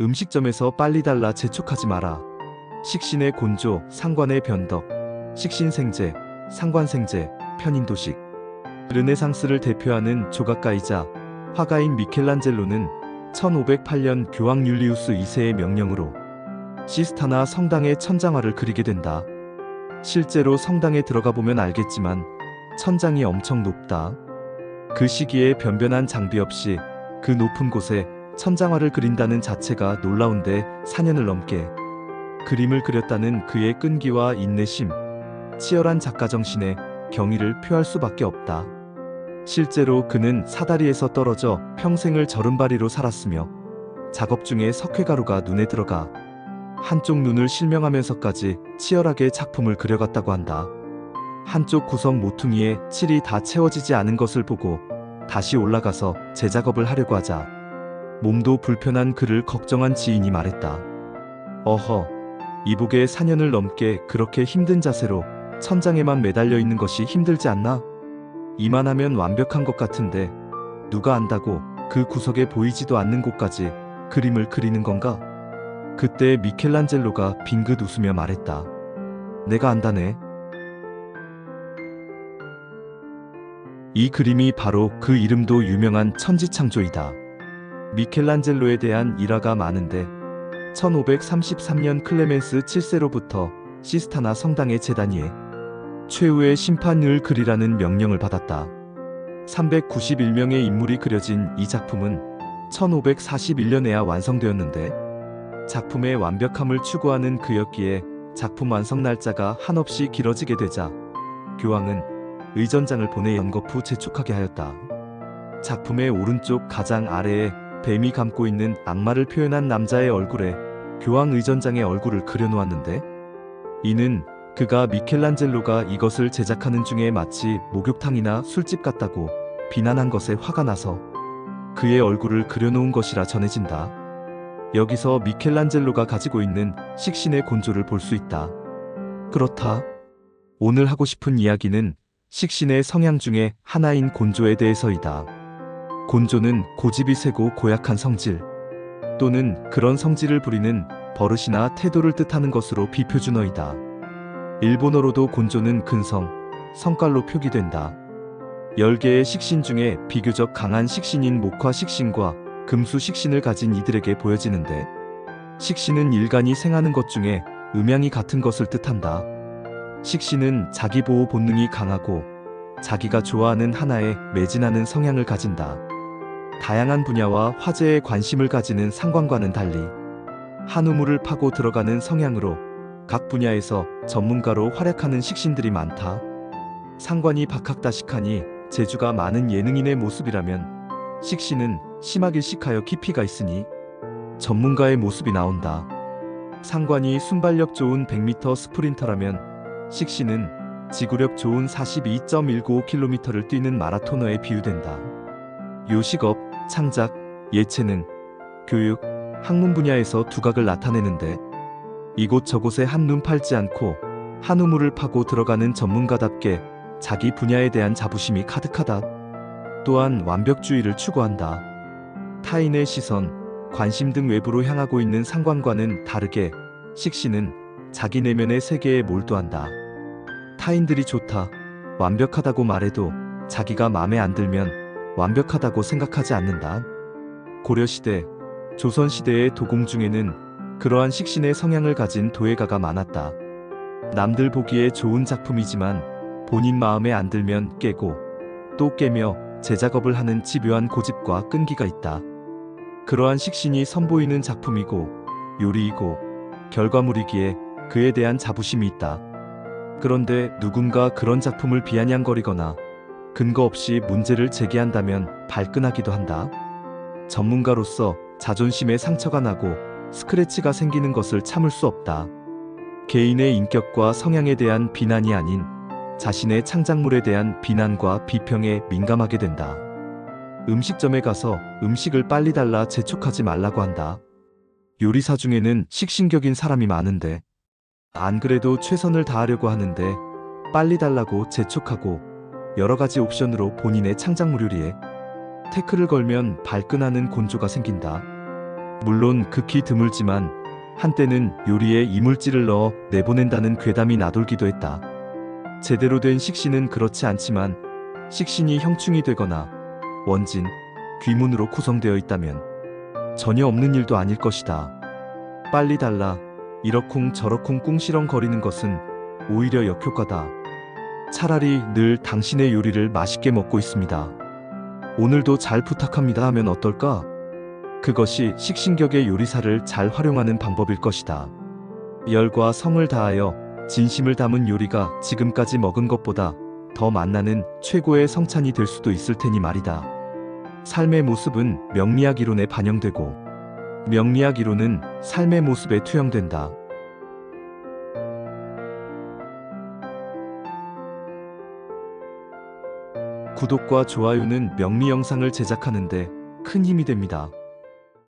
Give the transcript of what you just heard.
음식점에서 빨리 달라 재촉하지 마라. 식신의 곤조, 상관의 변덕, 식신생제, 상관생제, 편인도식. 르네상스를 대표하는 조각가이자 화가인 미켈란젤로는 1508년 교황 율리우스 2세의 명령으로 시스타나 성당의 천장화를 그리게 된다. 실제로 성당에 들어가 보면 알겠지만 천장이 엄청 높다. 그 시기에 변변한 장비 없이 그 높은 곳에 천장화를 그린다는 자체가 놀라운데 4년을 넘게 그림을 그렸다는 그의 끈기와 인내심, 치열한 작가 정신에 경의를 표할 수밖에 없다. 실제로 그는 사다리에서 떨어져 평생을 절름발이로 살았으며 작업 중에 석회가루가 눈에 들어가 한쪽 눈을 실명하면서까지 치열하게 작품을 그려갔다고 한다. 한쪽 구석 모퉁이에 칠이 다 채워지지 않은 것을 보고 다시 올라가서 재작업을 하려고 하자 몸도 불편한 그를 걱정한 지인이 말했다. 어허, 이복에 4년을 넘게 그렇게 힘든 자세로 천장에만 매달려 있는 것이 힘들지 않나? 이만하면 완벽한 것 같은데 누가 안다고 그 구석에 보이지도 않는 곳까지 그림을 그리는 건가? 그때 미켈란젤로가 빙긋 웃으며 말했다. 내가 안다네. 이 그림이 바로 그 이름도 유명한 천지창조이다. 미켈란젤로에 대한 일화가 많은데 1533년 클레멘스 7세로부터 시스타나 성당의 재단위에 최후의 심판을 그리라는 명령을 받았다. 391명의 인물이 그려진 이 작품은 1541년에야 완성되었는데 작품의 완벽함을 추구하는 그였기에 작품 완성 날짜가 한없이 길어지게 되자 교황은 의전장을 보내 연거푸 재촉하게 하였다. 작품의 오른쪽 가장 아래에 뱀이 감고 있는 악마를 표현한 남자의 얼굴에 교황 의전장의 얼굴을 그려놓았는데 이는 그가 미켈란젤로가 이것을 제작하는 중에 마치 목욕탕이나 술집 같다고 비난한 것에 화가 나서 그의 얼굴을 그려놓은 것이라 전해진다. 여기서 미켈란젤로가 가지고 있는 식신의 곤조를 볼 수 있다. 그렇다. 오늘 하고 싶은 이야기는 식신의 성향 중에 하나인 곤조에 대해서이다. 곤조는 고집이 세고 고약한 성질 또는 그런 성질을 부리는 버릇이나 태도를 뜻하는 것으로 비표준어이다. 일본어로도 곤조는 근성, 성깔로 표기된다. 10개의 식신 중에 비교적 강한 식신인 목화 식신과 금수 식신을 가진 이들에게 보여지는데 식신은 일간이 생하는 것 중에 음양이 같은 것을 뜻한다. 식신은 자기 보호 본능이 강하고 자기가 좋아하는 하나에 매진하는 성향을 가진다. 다양한 분야와 화제에 관심을 가지는 상관과는 달리 한 우물을 파고 들어가는 성향으로 각 분야에서 전문가로 활약하는 식신들이 많다. 상관이 박학다식하니 재주가 많은 예능인의 모습이라면 식신은 심하길식하여 깊이가 있으니 전문가의 모습이 나온다. 상관이 순발력 좋은 100m 스프린터라면 식신은 지구력 좋은 42.195km를 뛰는 마라토너에 비유된다. 요식업, 창작, 예체능, 교육, 학문 분야에서 두각을 나타내는데 이곳저곳에 한눈 팔지 않고 한 우물을 파고 들어가는 전문가답게 자기 분야에 대한 자부심이 가득하다. 또한 완벽주의를 추구한다. 타인의 시선, 관심 등 외부로 향하고 있는 상관과는 다르게 식신은 자기 내면의 세계에 몰두한다. 타인들이 좋다, 완벽하다고 말해도 자기가 마음에 안 들면 완벽하다고 생각하지 않는다. 고려시대, 조선시대의 도공 중에는 그러한 식신의 성향을 가진 도예가가 많았다. 남들 보기에 좋은 작품이지만 본인 마음에 안 들면 깨고 또 깨며 재작업을 하는 집요한 고집과 끈기가 있다. 그러한 식신이 선보이는 작품이고 요리이고 결과물이기에 그에 대한 자부심이 있다. 그런데 누군가 그런 작품을 비아냥거리거나 근거 없이 문제를 제기한다면 발끈하기도 한다. 전문가로서 자존심에 상처가 나고 스크래치가 생기는 것을 참을 수 없다. 개인의 인격과 성향에 대한 비난이 아닌 자신의 창작물에 대한 비난과 비평에 민감하게 된다. 음식점에 가서 음식을 빨리 달라 재촉하지 말라고 한다. 요리사 중에는 식신격인 사람이 많은데 안 그래도 최선을 다하려고 하는데 빨리 달라고 재촉하고 여러 가지 옵션으로 본인의 창작물 요리에 태클을 걸면 발끈하는 곤조가 생긴다. 물론 극히 드물지만 한때는 요리에 이물질을 넣어 내보낸다는 괴담이 나돌기도 했다. 제대로 된 식신은 그렇지 않지만 식신이 형충이 되거나 원진, 귀문으로 구성되어 있다면 전혀 없는 일도 아닐 것이다. 빨리 달라 이러쿵 저러쿵 꿍시렁거리는 것은 오히려 역효과다. 차라리 늘 당신의 요리를 맛있게 먹고 있습니다. 오늘도 잘 부탁합니다 하면 어떨까? 그것이 식신격의 요리사를 잘 활용하는 방법일 것이다. 열과 성을 다하여 진심을 담은 요리가 지금까지 먹은 것보다 더 만나는 최고의 성찬이 될 수도 있을 테니 말이다. 삶의 모습은 명리학 이론에 반영되고 명리학 이론은 삶의 모습에 투영된다. 구독과 좋아요는 명리 영상을 제작하는데 큰 힘이 됩니다.